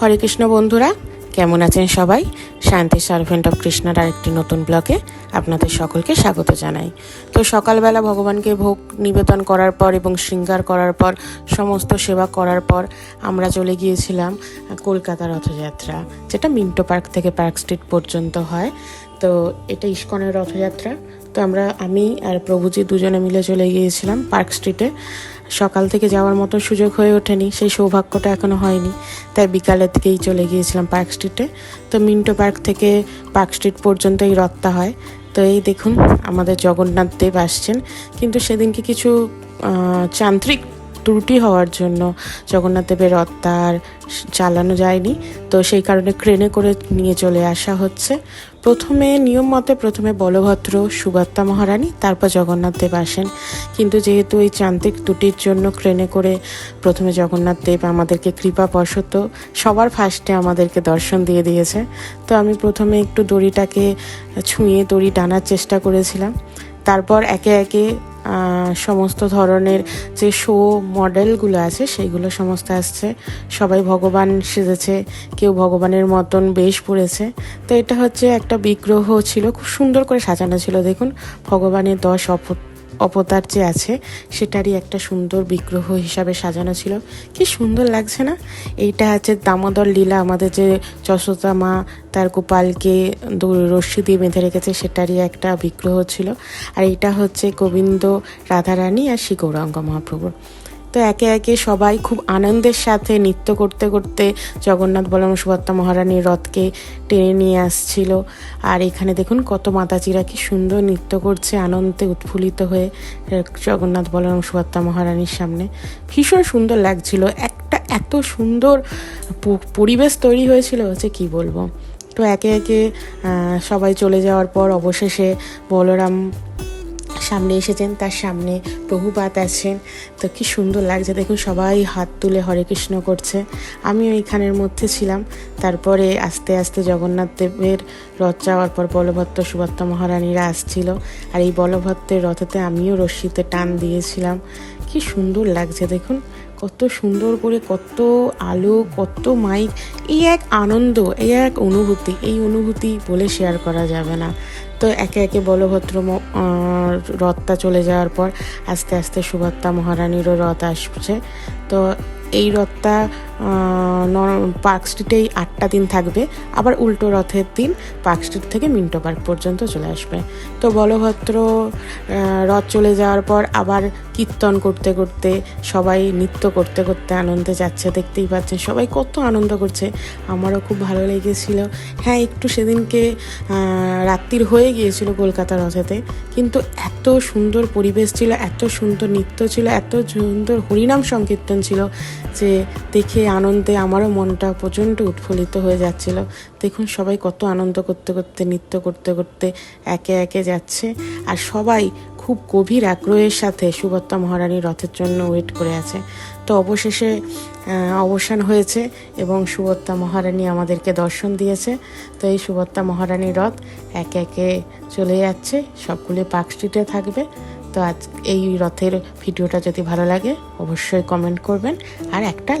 হরে কৃষ্ণ বন্ধুরা, কেমন আছেন সবাই? শান্তি সার্ভেন্ট অফ কৃষ্ণার আরেকটি নতুন ব্লকে আপনাদের সকলকে স্বাগত জানাই। তো সকালবেলা ভগবানকে ভোগ নিবেদন করার পর এবং শৃঙ্গার করার পর, সমস্ত সেবা করার পর আমরা চলে গিয়েছিলাম কলকাতা রথযাত্রা, যেটা মিন্টো পার্ক থেকে পার্ক স্ট্রিট পর্যন্ত হয়। তো এটা ইস্কনের রথযাত্রা। তো আমরা, আমি আর প্রভুজি দুজনে মিলে চলে গিয়েছিলাম পার্ক স্ট্রিটে। সকাল থেকে যাওয়ার মতো সুযোগ হয়ে ওঠেনি, সেই সৌভাগ্যটা এখনও হয়নি। তাই বিকালের দিকেই চলে গিয়েছিলাম পার্ক স্ট্রিটে। তো মিন্টো পার্ক থেকে পার্ক স্ট্রিট পর্যন্ত এই রথটা হয়। তো এই দেখুন, আমাদের জগন্নাথ দেব আসছেন। কিন্তু সেদিনকে কিছু যান্ত্রিক ত্রুটি হওয়ার জন্য জগন্নাথ দেবের আর চালানো যায়নি। তো সেই কারণে ক্রেনে করে নিয়ে চলে আসা হচ্ছে। প্রথমে নিয়ম মতে প্রথমে বলভদ্র সুভদ্রা মহারানী, তারপর জগন্নাথ দেব আসেন। কিন্তু যেহেতু এই যান্ত্রিক ত্রুটির জন্য ক্রেনে করে প্রথমে জগন্নাথ দেব আমাদেরকে কৃপাবশত সবার ফার্স্টে আমাদেরকে দর্শন দিয়ে দিয়েছে। তো আমি প্রথমে একটু দড়িটাকে ছুঁয়ে দড়ি টানার চেষ্টা করেছিলাম। তারপর একে একে সমস্ত ধরনের যে শো মডেলগুলো আছে, সেইগুলো সমস্ত আসছে। সবাই ভগবান সেজেছে, কেউ ভগবানের মতন বেশ পড়েছে। তো এটা হচ্ছে একটা বিগ্রহ ছিল, খুব সুন্দর করে সাজানো ছিল, দেখুন, ভগবানের দশ অপ অবতার যে আছে, সেটারই একটা সুন্দর বিগ্রহ হিসাবে সাজানো ছিল। কি সুন্দর লাগছে না? এইটা আছে দামোদর লীলা, আমাদের যে যশোদা মা, তার গোপালকে রশ্মি দিয়ে বেঁধে রেখেছে, সেটারই একটা বিগ্রহ ছিল। আর এটা হচ্ছে গোবিন্দ রাধারানী আর শ্রী গৌরাঙ্গ মহাপ্রভুর। তো একে একে সবাই খুব আনন্দের সাথে নৃত্য করতে করতে জগন্নাথ বলরাম সুভদ্রা মহারানীর রথকে টেনে নিয়ে আসছিল। আর এখানে দেখুন কত মাতাজিরা কি সুন্দর নৃত্য করছে, আনন্দে উৎফুল্লিত হয়ে জগন্নাথ বলরাম সুভদ্রা মহারানীর সামনে। ভীষণ সুন্দর লাগছিল, একটা এত সুন্দর পরিবেশ তৈরি হয়েছিল যে কি বলব। তো একে একে সবাই চলে যাওয়ার পর অবশেষে বলরাম সামনে এসেছেন, তার সামনে প্রভুপাত আছেন। তো কি সুন্দর লাগছে, দেখুন সবাই হাত তুলে হরে কৃষ্ণ করছে। আমিও এইখানের মধ্যে ছিলাম, তারপরে আস্তে আস্তে জগন্নাথ দেবের রথ যাওয়ার পর বলভদ্র সুভদ্রা মহারানীরা আসছিল। আর এই বলভদ্রের রথেতে আমিও রশ্মিতে টান দিয়েছিলাম। কি সুন্দর লাগছে দেখুন। কত সুন্দর করে কত আলো, কত মাইক এই এক আনন্দ, এই এক অনুভূতি, এই অনুভূতি বলে শেয়ার করা যাবে না। তো একে একে বলভদ্র রথটা চলে যাওয়ার পর আস্তে আস্তে সুভদ্রা মহারানীরও রথ আসছে। তো এই রথটা পার্ক স্ট্রিটেই আটটা দিন থাকবে। আবার উল্টো রথের দিন পার্ক স্ট্রিট থেকে মিন্টো পার্ক পর্যন্ত চলে আসবে। তো বলভদ্র রথ চলে যাওয়ার পর আবার কীর্তন করতে করতে, সবাই নৃত্য করতে করতে আনন্দে যাচ্ছে। দেখতেই পাচ্ছেন সবাই কত আনন্দ করছে। আমারও খুব ভালো লেগেছিল। হ্যাঁ একটু সেদিনকে রাত্রির হয়ে গিয়েছিল কলকাতা রথেতে, কিন্তু এত সুন্দর পরিবেশ ছিল, এত সুন্দর নৃত্য ছিল, এত সুন্দর হরিনাম সংকীর্তন ছিল। যে দেখে আনন্দে আমারও মনটা প্রচণ্ড উৎফুল্লিত হয়ে যাচ্ছিল। দেখুন সবাই কত আনন্দ করতে করতে, নৃত্য করতে করতে একে একে যাচ্ছে। আর সবাই খুব গভীর আগ্রহের সাথে সুভদ্রা মহারানীর রথের জন্য ওয়েট করে আছে। তো অবশেষে অবসান হয়েছে এবং সুভদ্রা মহারানী আমাদেরকে দর্শন দিয়েছে। তো এই সুভদ্রা মহারানীর রথ একে একে চলে যাচ্ছে। সবগুলো পার্ক স্ট্রিটে থাকবে। তো আজ এই রথের ভিডিওটা যদি ভালো লাগে অবশ্যই কমেন্ট করবেন। আর একটা